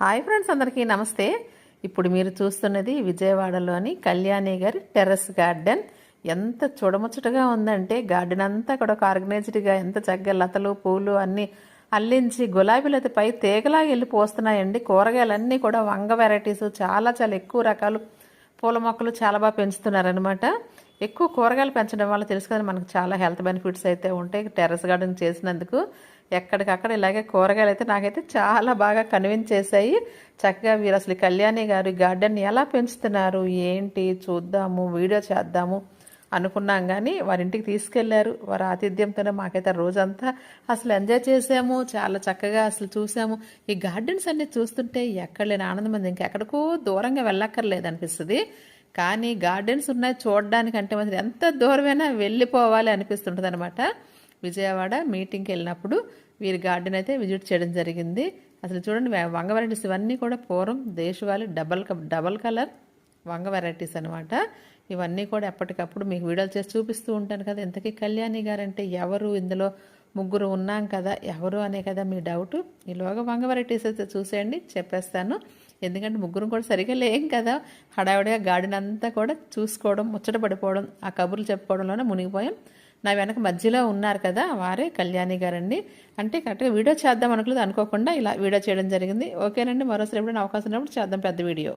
Hi friends అందరికీ నమస్తే. ఇప్పుడు మీరు చూస్తున్నది విజయవాడలోని కళ్యాణి గారి టెర్రస్ గార్డెన్. ఎంత చూడముచ్చటగా ఉందంటే గార్డెన్ అంతా కూడా ఒక ఆర్గనైజ్డ్గా ఎంత చక్కగా లతలు పూలు అన్నీ అల్లించి గులాబీలు అయితే పై తీగలా వెళ్ళి పోస్తున్నాయండి. కూరగాయలన్నీ కూడా వంగ వెరైటీస్ చాలా చాలా ఎక్కువ రకాలు పూల మొక్కలు చాలా బాగా పెంచుతున్నారనమాట ఎక్కువ కూరగాయలు పెంచడం వల్ల తెలుసు కదా మనకు చాలా హెల్త్ బెనిఫిట్స్ అయితే ఉంటాయి టెర్రస్ గార్డెన్ చేసినందుకు. ఎక్కడికక్కడ ఇలాగే కూరగాయలు అయితే నాకైతే చాలా బాగా కన్విన్స్ చేశాయి. చక్కగా వీరు అసలు ఈ కళ్యాణి గారు ఈ గార్డెన్ ఎలా పెంచుతున్నారు ఏంటి చూద్దాము వీడియో చేద్దాము అనుకున్నాం కానీ వారి ఇంటికి తీసుకెళ్ళారు. వారి ఆతిథ్యంతోనే మాకైతే రోజంతా అసలు ఎంజాయ్ చేసాము చాలా చక్కగా అసలు చూసాము ఈ గార్డెన్స్ అన్ని చూస్తుంటే ఎక్కడ లేని ఆనందం ఇంకెక్కడికో దూరంగా వెళ్ళక్కర్లేదు అనిపిస్తుంది. కానీ గార్డెన్స్ ఉన్నాయి చూడడానికంటే మాత్రం ఎంత దూరమైనా వెళ్ళిపోవాలి అనిపిస్తుంటుంది అనమాట విజయవాడ మీటింగ్కి వెళ్ళినప్పుడు వీరి గార్డెన్ అయితే విజిట్ చేయడం జరిగింది. అసలు చూడండి వంగ వెరైటీస్ ఇవన్నీ కూడా పూర్వం దేశవాళి డబల్ డబల్ కలర్ వంగ వెరైటీస్ అనమాట ఇవన్నీ కూడా ఎప్పటికప్పుడు మీకు వీడియోలు చేసి చూపిస్తూ ఉంటాను కదా. ఇంతకీ కళ్యాణి గారు అంటే ఎవరు? ఇందులో ముగ్గురు ఉన్నాం కదా ఎవరు అనే కదా మీ డౌట్. ఈలోగా వంగ వెరైటీస్ అయితే చూసేయండి చెప్పేస్తాను. ఎందుకంటే ముగ్గురు కూడా సరిగా లేం కదా. హడావిడిగా గాడినంతా కూడా చూసుకోవడం ముచ్చట పడిపోవడం ఆ కబుర్లు చెప్పుకోవడంలోనే మునిగిపోయాం. నా వెనక మధ్యలో ఉన్నారు కదా వారే కళ్యాణి గారండి. అంటే కరెక్ట్గా వీడియో చేద్దాం అనుకోలేదు అనుకోకుండా ఇలా వీడియో చేయడం జరిగింది. ఓకేనండి మరోసారి ఎప్పుడైనా అవకాశం ఉన్నప్పుడు చేద్దాం పెద్ద వీడియో.